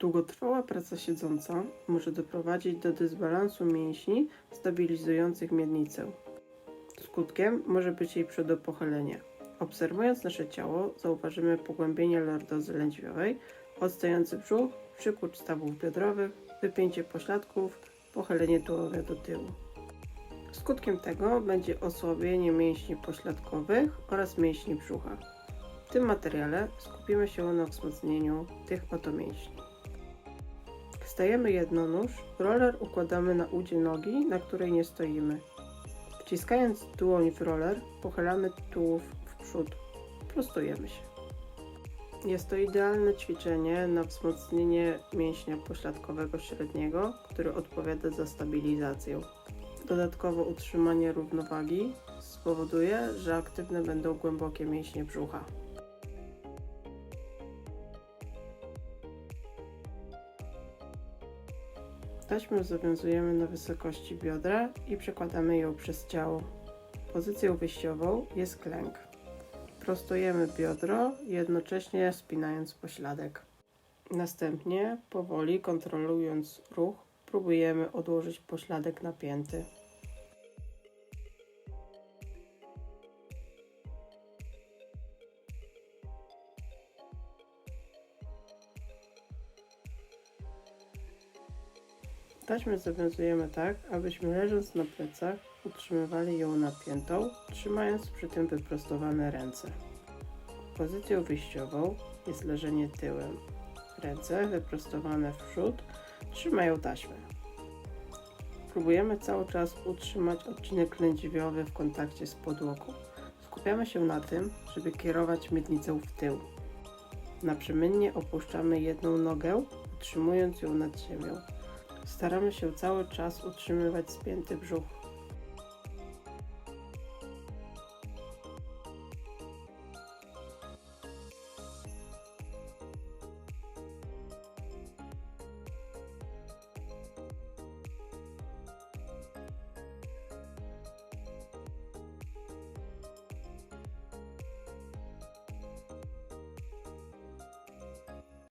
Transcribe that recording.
Długotrwała praca siedząca może doprowadzić do dysbalansu mięśni stabilizujących miednicę. Skutkiem może być jej przedopochylenie. Obserwując nasze ciało, zauważymy pogłębienie lordozy lędźwiowej, odstający brzuch, przykurcz stawów biodrowych, wypięcie pośladków, pochylenie tułowia do tyłu. Skutkiem tego będzie osłabienie mięśni pośladkowych oraz mięśni brzucha. W tym materiale skupimy się na wzmocnieniu tych oto mięśni. Stajemy jednonóż, roller układamy na udzie nogi, na której nie stoimy. Wciskając dłoń w roller, pochylamy tułów w przód. Prostujemy się. Jest to idealne ćwiczenie na wzmocnienie mięśnia pośladkowego średniego, który odpowiada za stabilizację. Dodatkowo utrzymanie równowagi spowoduje, że aktywne będą głębokie mięśnie brzucha. Taśmę zawiązujemy na wysokości biodra i przekładamy ją przez ciało. Pozycją wyjściową jest klęk. Prostujemy biodro, jednocześnie spinając pośladek. Następnie, powoli kontrolując ruch, próbujemy odłożyć pośladek napięty. Taśmę zawiązujemy tak, abyśmy leżąc na plecach utrzymywali ją napiętą, trzymając przy tym wyprostowane ręce. Pozycją wyjściową jest leżenie tyłem. Ręce wyprostowane w przód trzymają taśmę. Próbujemy cały czas utrzymać odcinek lędźwiowy w kontakcie z podłogą. Skupiamy się na tym, żeby kierować miednicą w tył. Naprzemiennie opuszczamy jedną nogę, utrzymując ją nad ziemią. Staramy się cały czas utrzymywać spięty brzuch.